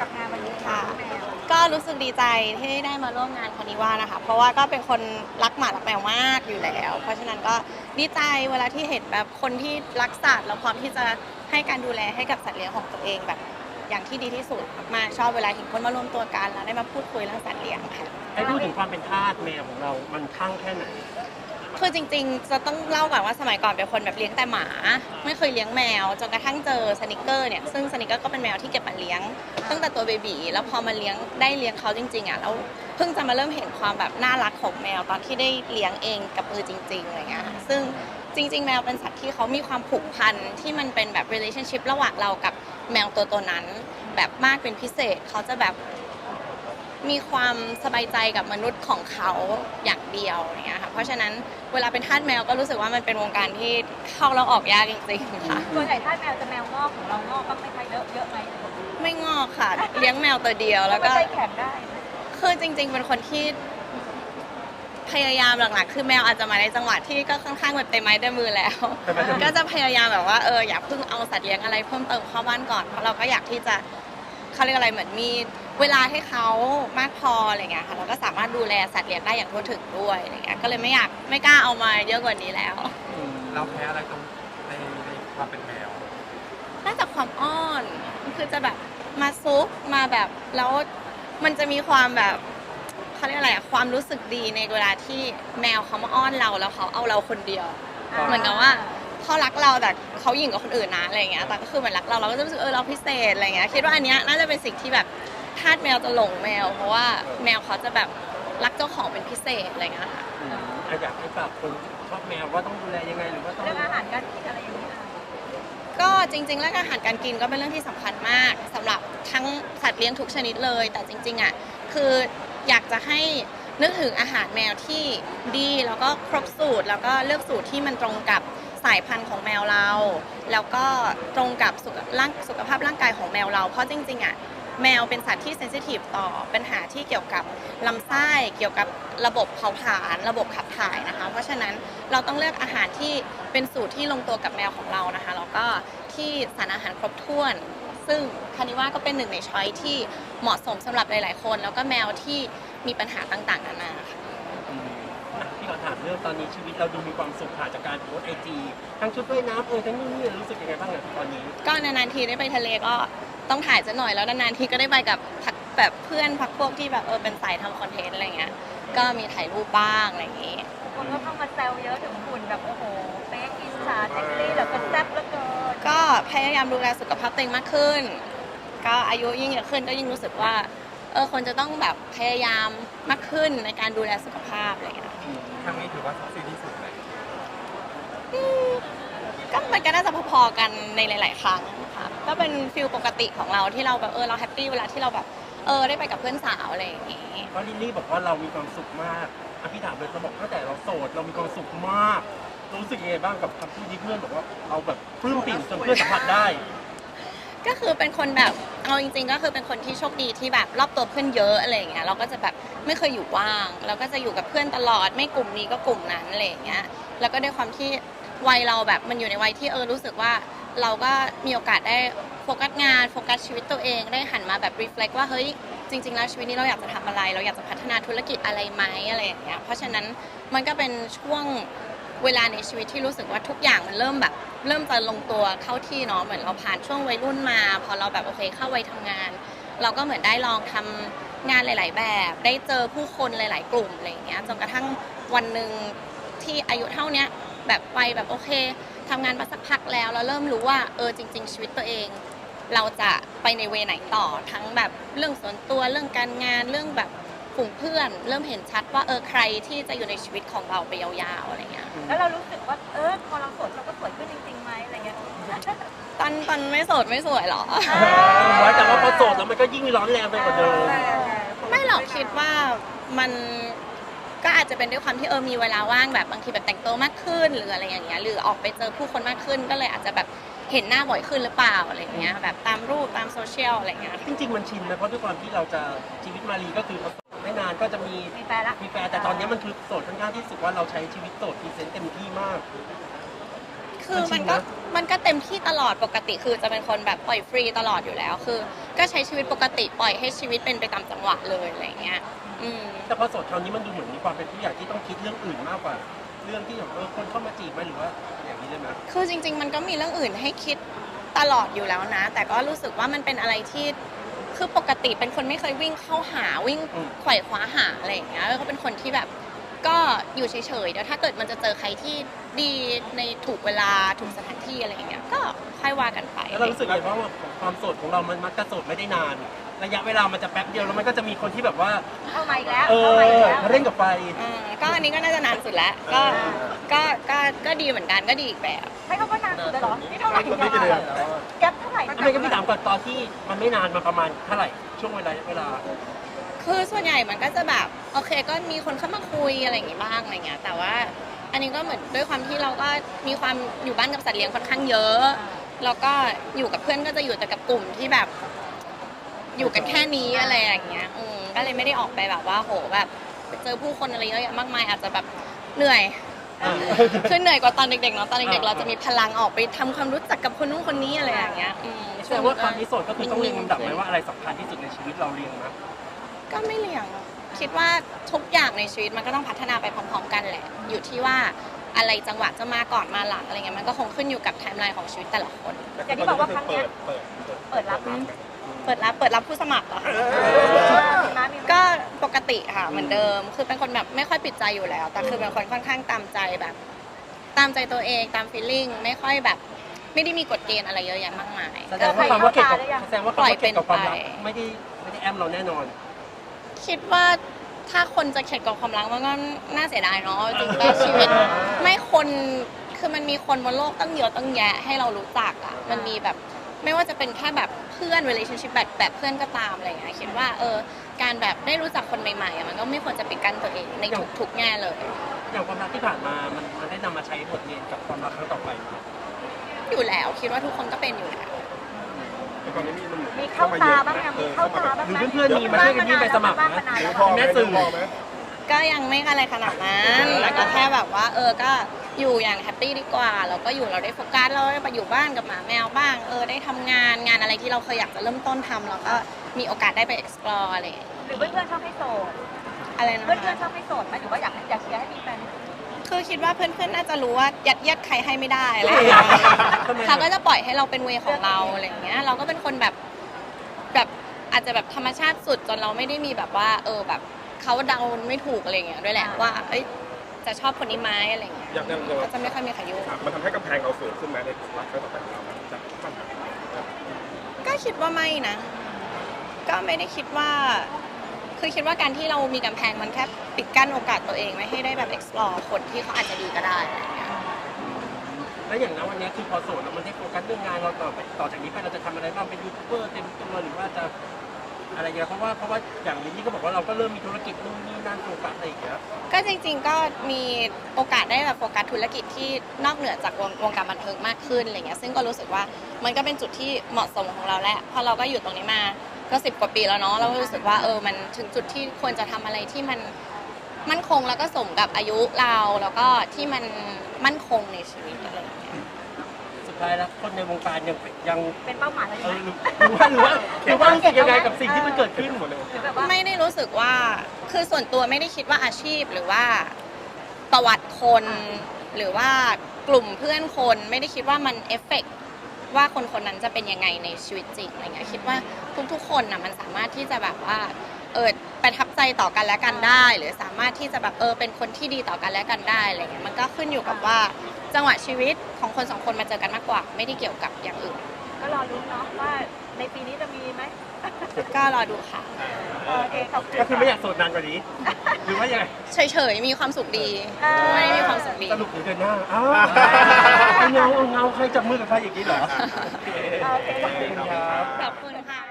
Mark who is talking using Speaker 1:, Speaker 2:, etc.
Speaker 1: กับงานวันนี้
Speaker 2: ค่ะ
Speaker 1: แมว
Speaker 2: ก็รู้สึกดีใจที่ได้มาร่วมงานคานิว่านะคะ เพราะว่าก็เป็นคนรักหมารักแมวมากอยู่แล้ว เพราะฉะนั้นก็ดีใจเวลาที่เห็นแบบคนที่รักสัตว์แล้วพร้อมที่จะให้การดูแลให้กับสัตว์เลี้ยงของตัวเองแบบ อย่างที่ดีที่สุดมากๆชอบเวลาเห็นคนมารวมตัวกันแล้วได้มาพูดคุยเรื่องสัตว์เลี้ยงค่ะ
Speaker 3: ให้พูดถึงความเป็นทาสแมวของเรา มันคลั่งแค่ไหน
Speaker 2: คือจริงๆ จะต้องเล่าก่อนว่าสมัยก่อนเป็นคนแบบเลี้ยงแต่หมา ไม่เคยเลี้ยงแมวจนกระทั่งเจอสนิกเกอร์เนี่ยซึ่งสนิกเกอร์ก็เป็นแมวที่เก็บมาเลี้ยง ตั้งแต่ตัวเบบีแล้วพอมาเลี้ยงได้เลี้ยงเขาจริงๆอะแล้วเพิ่งจะมาเริ่มเห็นความแบบน่ารักของแมวตอนที่ได้เลี้ยงเองกับมือจริงๆอะไรเงี้ยค่ะซึ่งจริง ๆ แมวเป็นสัตว์ที่เขามีความผูกพันที่มันเป็นแบบ relationship ระหว่างเรากับแมวตัวตัวนั้น แบบมากเป็นพิเศษเขาจะแบบ มีความสบายใจกับมนุษย์ของเขาอย่างเดียวอย่างเงี้ยค่ะเพราะฉะนั้นเวลาเป็นทาสแมวก็รู้สึกว่ามันเป็นวงการที่เข้าแล้วออกยากจริงๆค่ะ
Speaker 1: ส่วนใหญ่ถ้าแมวจะแมวงอกของเรางอกบ้างไหมคะเยอะเยอะไหม
Speaker 2: ไม่งอกค่ะ เลี้ยงแมวตัวเดียวแล้วก็
Speaker 1: ใจแข็งได้นะ
Speaker 2: คือจริง ๆ เป็นคนที่พยายามหลักๆ คือแมวอาจจะมาในจังหวะที่ก็ค่อนข้างแบบเต็มไม้เต็มมือแล้ว ก็จะพยายามแบบว่าเอออย่าเพิ่งเอาสัตว์เลี้ยงอะไรเพิ่มเติมเข้าบ้านก่อนเพราะเราก็อยากที่จะ เขาเรียกอะไรเหมือนมีเวลาให้เขามากพออะไรเงี้ยค่ะเราก็สามารถดูแลสัตว์เลี้ยงได้อย่างทั่วถึงด้วยอะไรเงี้ยก็เลยไม่อยากไม่กล้าเอามาเยอะกว่านี้แล้ว
Speaker 4: เราแพ้อะไรตรงในในความเป็นแมว
Speaker 2: น่าจะความอ้อนคือจะแบบมาซุกมาแบบแล้วมันจะมีความแบบเขาเรียกอะไรอะความรู้สึกดีในเวลาที่แมวเขามาอ้อนเราแล้วเขาเอาเราคนเดียว เหมือนกับว่า เขารักเราแต่เขาหยิ่งกับคนอื่นนะอะไรเงี้ยแต่ก็คือเหมือนรักเราเราก็จะรู้สึกเออเราพิเศษอะไรเงี้ยคิดว่าอันเนี้ยน่าจะเป็นสิ่งที่แบบทาสแมวจะหลงแมว เพราะว่าแมวเขาจะแบบรักเจ้าของเป็นพิเศษอะไรเงี้ยค่ะ
Speaker 3: อืมอะอยากให้ฝากคนชอบแมวว่าต้องดูแลยังไงหรือว่าต้อง
Speaker 1: เรื่องอาหารการกินอะไรอย่างนี้
Speaker 2: ก็จริงๆเรื่องอาหารการกินก็เป็นเรื่องที่สำคัญมากสำหรับทั้งสัตว์เลี้ยงทุกชนิดเลย แต่จริงๆอะคืออยากจะให้ นึกถึงอาหารแมวที่ดีแล้วก็ครบสูตร แล้วก็เลือกสูตรที่มันตรงกับสายพันธุ์ของแมวเรา แล้วก็ตรงกับสุขร่างสุขภาพร่างกายของแมวเรา เพราะจริงๆอะแมวเป็นสัตว์ที่เซนซิทีฟต่อปัญหาที่เกี่ยวกับลำไส้เกี่ยวกับระบบเผาผลาญระบบขับถ่ายนะคะ เพราะฉะนั้นเราต้องเลือกอาหารที่เป็นสูตรที่ลงตัวกับแมวของเรานะคะแล้วก็ที่สารอาหารครบถ้วน ซึ่งคานิว่าก็เป็นหนึ่งในช้อยที่เหมาะสมสำหรับหลาย ๆ คน แล้วก็แมวที่ มีปัญหาต่างๆนานาค่ะ
Speaker 3: อืมอะ พี่ขอถามเรื่องตอนนี้ชีวิตเราดูมีความสุขค่ะจากการโพสไอจีทั้งชุดว่ายน้ำเออทั้งนู่นนี่รู้สึกยังไงบ้างอะตอนนี้
Speaker 2: ก็นานๆทีได้ไปทะเลก็ต้องถ่ายจะหน่อยแล้วนานๆทีก็ได้ไปกับพักแบบเพื่อนพักพวกที่แบบเออเป็นสายทำคอนเทนต์อะไรเงี้ย ก็มีถ่ายรูปบ้างอะไรอย่างงี้
Speaker 1: คนก็เข้ามาแซวเยอะถึงหุ่นแบบโอ้โหเป๊กอินชาเซ็กซี่แบบแซ่บเหลือเกิน
Speaker 2: ก็พยายามดูแลสุขภาพตัวเองมากขึ้น ก็อายุยิ่งเยอะขึ้นก็ยิ่งรู้สึกว่า เออคนจะต้องแบบพยายามมากขึ้นในการดูแลสุขภาพอะไรเงี้ย
Speaker 4: ครั้งนี้ถือว่าเซ็กซี่ที่สุดเลย
Speaker 2: ก็มันก็น่าจะพอๆกันในหลาย ๆ ครั้งค่ะก็เป็นฟิลปกติของเราที่เราแบบเออเราแฮปปี้เวลาที่เราแบบเออได้ไปกับเพื่อนสาวอะไรอย่างงี้
Speaker 3: เพราะลิลลี่บอกว่าเรามีความสุขมากอะพี่ถามเลยเราบอกตั้งแต่เราโสดเรามีความสุขมาก รู้สึกยังไงบ้างกับคำพูดที่เพื่อนบอกว่าเราแบบปลื้มปิ่มจนเพื่อนสัมผัสได้
Speaker 2: ก็คือเป็นคนแบบเอาจริง ๆ ก็คือเป็นคนที่โชคดีที่แบบรอบตัวเพื่อนเยอะอะไรอย่างเงี้ยเราก็จะแบบไม่เคยอยู่ว่างเราก็จะอยู่กับเพื่อนตลอด ไม่กลุ่มนี้ก็กลุ่มนั้นอะไรอย่างเงี้ยแล้วก็ด้วยความที่วัยเราแบบมันอยู่ในวัยที่เออรู้สึกว่าเราก็มีโอกาสได้โฟกัสงานโฟกัสชีวิตตัวเองได้หันมาแบบรีเฟล็กว่าเฮ้ยจริง ๆ แล้วชีวิตนี้เราอยากจะทำอะไร เราอยากจะพัฒนาธุรกิจอะไรไหมอะไรอย่างเงี้ยเพราะฉะนั้นมันก็เป็นช่วง เวลาในชีวิตที่รู้สึกว่าทุกอย่างมันเริ่มแบบ เริ่มจะลงตัวเข้าที่เนาะเหมือนเราผ่านช่วงวัยรุ่นมา พอเราแบบโอเคเข้าวัยทำงาน เราก็เหมือนได้ลองทำงานหลาย ๆ แบบ ได้เจอผู้คนหลาย ๆ กลุ่มอะไรอย่างเงี้ยจนกระทั่งวันหนึ่งที่อายุเท่าเนี้ยแบบไปแบบโอเคทำงานมาสักพักแล้วเราเริ่มรู้ว่าเออจริง ๆ ชีวิตตัวเอง เราจะไปในเวไหนต่อทั้งแบบเรื่องส่วนตัวเรื่องการงานเรื่องแบบ กลุ่มเพื่อนเริ่มเห็นชัดว่าเออใครที่จะอยู่ในชีวิตของเราไปยาวๆอะไรเงี้ย
Speaker 1: แล้วเรารู้สึกว่าเออพอเราสดเราก็สวยขึ้นจริงๆไหมอะไรเงี้ย
Speaker 2: ตอนตอนไม่โสดไม่สวยหรอ
Speaker 3: ไว้แต่ว่าพอโสดแล้วมันก็ยิ่งร้อนแรงไปกว่าเดิม
Speaker 2: ไม่หรอกคิดว่ามันก็อาจจะเป็นด้วยความที่เออมีเวลาว่างแบบบางทีแบบแต่งตัวมากขึ้นหรืออะไรอย่างเงี้ยหรือออกไปเจอผู้คนมากขึ้นก็เลยอาจจะแบบเห็นหน้าบ่อยขึ้นหรือเปล่าอะไรอย่างเงี้ยแบบตามรูปตามโซเชียลอะไรอย่างเงี้ย
Speaker 3: จริงๆมันชินนะเพราะด้วยความที่เราจะชีวิตมารีก็คือพอโสดไม่นานก็จะมี
Speaker 1: มีแฟนละ
Speaker 3: มีแฟนแต่ตอนนี้มันคือโสดค่อนข้างที่สุดว่าเราใช้ชีวิตโสดพรีเซนต์เต็มที่มาก
Speaker 2: คืคือมันก็มันก็เต็มที่ตลอดปกติคือจะเป็นคนแบบปล่อยฟรีตลอดอยู่แล้ว คือ ก็ใช้ชีวิตปกติปล่อยให้ชีวิตเป็นไปตามจังหวะเลยอะไรอย่างเงี้ยอืม
Speaker 3: แต่พอโสดคราวนี้มันดูเหมือนมีความเป็นผู้ใหญ่ที่ต้องคิดเรื่องอื่นมากกว่า เรื่องที่แบบเออคนเข้ามาจีบไหมหรือว่าอย่างนี้ได้ไหม
Speaker 2: คือจริง ๆ มันก็มีเรื่องอื่นให้คิดตลอดอยู่แล้วนะ แต่ก็รู้สึกว่ามันเป็นอะไรที่ คือปกติเป็นคนไม่เคยวิ่งเข้าหาวิ่งไขว่คว้าหาอะไรอย่างเงี้ยแล้วก็เป็นคนที่แบบก็อยู่เฉยๆเดี๋ยวถ้าเกิดมันจะเจอใครที่ดีในถูกเวลาถูกสถานที่อะไรอย่างเงี้ยก็ค่อยว่ากันไป
Speaker 3: แล้วเรารู้สึกไงเพราะว่าความโสดของเรามันมักจะโสดไม่ได้นาน ระยะเวลามันจะแป๊บเดียวแล้วมันก็จะมีคนที่แบบว่า
Speaker 1: เข้ามาอีกแล้ว
Speaker 3: เอ
Speaker 1: เข้า
Speaker 3: อ
Speaker 1: มาอีกแล้ว
Speaker 3: มาเล่นกับไฟ
Speaker 2: อืมก็อันนี้ก็น่าจะนานสุดแล้วก็ก็ก็ก็ดีเหมือนกันก็ดีอีกแบบ
Speaker 1: ให้เขาก็นานสุดเลยเหรอนี่เท่าไหร่เนี่ยแก๊ปเท่าไหร่
Speaker 3: ทำไมก็พี่ถามก่อนตอนที่มันไม่นานมาประมาณเท่าไหร่ช่วงเวลาเวลา
Speaker 2: คือส่วนใหญ่มันก็จะแบบโอเคก็มีคนเข้ามาคุยอะไรอย่างงี้บ้างอะไรเงี้ยแต่ว่าอันนี้ก็เหมือนด้วยความที่เราก็มีความอยู่บ้านกับสัตว์เลี้ยงค่อนข้างเยอะ แล้วก็อยู่กับเพื่อนก็จะอยู่แต่กับกลุ่มที่แบบ อยู่กันแค่นี้อะไรอย่างเงี้ยอืมก็เลยไม่ได้ออกไปแบบว่าโหแบบเจอผู้คนอะไรเยอะแยะมากมายอาจจะแบบเหนื่อย คือเหนื่อยกว่าตอนเด็กๆเนาะตอนเด็กๆเราจะมีพลังออกไปทำความรู้จักกับคนนู้นคนนี้อะไรอย่างเงี้ยอืม
Speaker 3: แสดงว่าความที่โสดก็คือต้องเรียงลำดับไหมว่าอะไรสำคัญที่สุดในชีวิตเราเรียงนะ
Speaker 2: ก็ไม่เลี่ยงหรอกคิดว่าทุกอย่างในชีวิตมันก็ต้องพัฒนาไปพร้อม ๆ กันแหละ อยู่ที่ว่าอะไรจังหวะจะมาก่อนมาหลังอะไรเงี้ยมันก็คงขึ้นอยู่กับไทม์ไลน์ของชีวิตแต่ละคน
Speaker 1: อย่างที่บอกว่าครั้งเนี้ย เปิดรับนะ
Speaker 2: เปิดรับเปิดรับผู้สมัครเหรอคะ
Speaker 1: มีมั้ยมีมั้ย
Speaker 2: ก็ปกติค่ะเหมือนเดิม คือเป็นคนแบบไม่ค่อยปิดใจอยู่แล้ว แต่คือเป็นคนค่อนข้างตามใจแบบ ตามใจตัวเองตามฟีลลิ่งไม่ค่อยแบบ ไม่ได้มีกฎเกณฑ์อะไรเยอะแยะมากมาย
Speaker 3: แสดงว่าความว่าเกี่ยวกับแสดงว่าความว่าเกี่ยวกับความรัก
Speaker 2: ปล่อยเป็นไป
Speaker 3: ไม่ได้ไม่ได้แอมเราแน่นอน
Speaker 2: คิดว่าถ้าคนจะเข็ดกับความรักมันก็น่าเสียดายเนาะจริงๆแล้วชีวิตไม่คนคือมันมีคนบนโลกตั้งเยอะตั้งแยะให้เรารู้จักอะมันมีแบบไม่ว่าจะเป็นแค่แบบเพื่อน relationship แบบแบบเพื่อนก็ตามอะไรอย่างเงี้ยคิดว่าเออการแบบได้รู้จักคนใหม่ๆอะมันก็ไม่ควรจะปิดกั้นตัวเองในทุกๆแง่เลย
Speaker 3: อย่างความรักที่ผ่านมามันมันได้นำมาใช้บทเรียนกับความรักครั้งต่อไปไหม
Speaker 2: อยู่แล้วคิดว่าทุกคนก็เป็นอยู่แล้ว
Speaker 5: ตอนนี้มีมัน
Speaker 1: มีเข้าตาบ้างยังมีเข้าตาบ้าง
Speaker 3: หรือ
Speaker 1: ไหม
Speaker 3: เพื่อนๆมีมาช่วยกันยื่นใบสมัคร
Speaker 1: บ้าง
Speaker 3: นะ
Speaker 1: มานาน
Speaker 5: หรื
Speaker 1: แล้
Speaker 5: อ
Speaker 1: ว
Speaker 5: พอไหม
Speaker 3: แม่สื่อ
Speaker 5: พอไหม
Speaker 2: ก็ยังไม่อะไรขนาดนั้นแล้วก็แค่แบบว่า เออก็อยู่อย่างแฮปปี้ดีกว่าแล้วก็อยู่เราได้โฟกัสเราได้ไปอยู่บ้านกับหมาแมวบ้าง เออได้ทำงานงานอะไรที่เราเคยอยากจะเริ่มต้นทำเราก็มีโอกาสได้ไป explore อะไรอย่างเงี้ย
Speaker 1: หรือเพื่อนๆชอบให้โสด
Speaker 2: อะไรนะ
Speaker 1: เพื่อนๆช
Speaker 2: คะ
Speaker 1: อบให้โสดไหมหรือว่าอยากอยากเชียร์ให้มีแฟน
Speaker 2: คือคิดว่าเพื่อนๆ น่าจะรู้ว่ายัดเยียดใครให้ไม่ได้อะไรอย่างเงี้ย
Speaker 3: ทำไม
Speaker 2: เขาก็จะปล่อยให้เราเป็นเวของเราอะไรอย่างเงี้ย เราก็เป็นคนแบบแบบอาจจะแบบธรรมชาติสุดจนเราไม่ได้มีแบบว่า เออแบบ เขาเดาไม่ถูกอะไรอย่างเงี้ยด้วยแหละว่าเอ้ยจะชอบคนนี้ไหมอะไรอย่างเงี้ย
Speaker 5: อยากได้เลย
Speaker 2: ก็จะไม่ค่อยมีใครยุ่ง
Speaker 5: มันทำให้กำแพงเราสูงขึ้นไหมในรักครั้งต่อไปของเราจากปัญหา
Speaker 2: ก็คิดว่าไม่นะ ก็ไม่ได้คิดว่า คือคิดว่าการที่เรามีกำแพงมันแค่ปิดกั้นโอกาสตัวเองไม่ให้ได้แบบ explore คนที่เขาอาจจะดีก็ได้อะไรอย่างเงี้ย
Speaker 3: แล้วอย่างนั้นวันนี้คือพอโสดแล้วมันได้โฟกัสเรื่องงานเราต่อไปต่อจากนี้ไปเราจะทำอะไรบ้างเป็นยูทูบเบอร์เต็มตัวหรือว่าจะ อะไรอย่างเงี้ยเพราะว่าเพราะว่าอย่างลินนี่ก็บอกว่าเราก็เริ่มมีธุรกิจนู่นนี่นั่นโฟกัสอะไรอย่างเงี้ย
Speaker 2: ก็จริงๆก็มีโอกาสได้แบบโฟกัสธุรกิจที่นอกเหนือจากวงวงการบันเทิงมากขึ้นอะไรเงี้ยซึ่งก็รู้สึกว่ามันก็เป็นจุดที่เหมาะสมของเราแหละเพราะเราก็อยู่ตรงนี้มาก็สิบกว่าปีแล้วเนาะเราก็รู้สึกว่าเออมันถึงจุดที่ควรจะทำอะไรที่มันมั่นคงแล้วก็สมกับอายุเราแล้วก็ที่มันมั่นคงในชีวิตอะไรอย่างเงี้ย
Speaker 3: สุดท้ายแล้วคนในวงการยังยัง
Speaker 1: เป็นเป้าหมายเราอ
Speaker 3: เอยู่อ
Speaker 1: ไหม
Speaker 3: หรือหรือว่าหรือว่าหรือว่ารู้สึกยังไงกับสิ่งที่มันเกิดขึ้นหมดเลย
Speaker 1: หรือแบบว่า
Speaker 2: ไม่ได้รู้สึกว่าคือส่วนตัวไม่ได้คิดว่าอาชีพหรือว่าประวัติคน หรือว่ากลุ่มเพื่อนคนไม่ได้คิดว่ามันเอฟเฟกต์ว่าคนคนนั้นจะเป็นยังไงในชีวิตจริงอะไรเงี้ยคิดว่าทุกๆคนนะมันสามารถที่จะแบบว่าเออประทับใจต่อกันและกันได้ หรือสามารถที่จะแบบเออเป็นคนที่ดีต่อกันและกันได้อะไรเงี้ยมันก็ขึ้นอยู่กับว่า จังหวะชีวิตของคนสองคนมาเจอกันมากกว่า ไม่ได้เกี่ยวกับอย่างอื่น
Speaker 1: ก็รอรุ้นเนาะว่าในปีนี้จะมีไหม
Speaker 2: ก็รอดูค่ะ
Speaker 1: โอเคขอบคุณ
Speaker 3: ก็คือไม่อยากโสดนานกว่านี้ หรือว่ายังไง
Speaker 2: เฉยๆมีความสุขดีไม่ได้มีความสุขดี
Speaker 3: สรุปหรือเดินหน้าอ้าวเอาเงาเอาเงาใครจับมือกับใครอย่างนี้เหรอ
Speaker 1: โอเค
Speaker 3: ขอบคุณครับ
Speaker 2: ขอบคุณค่ะ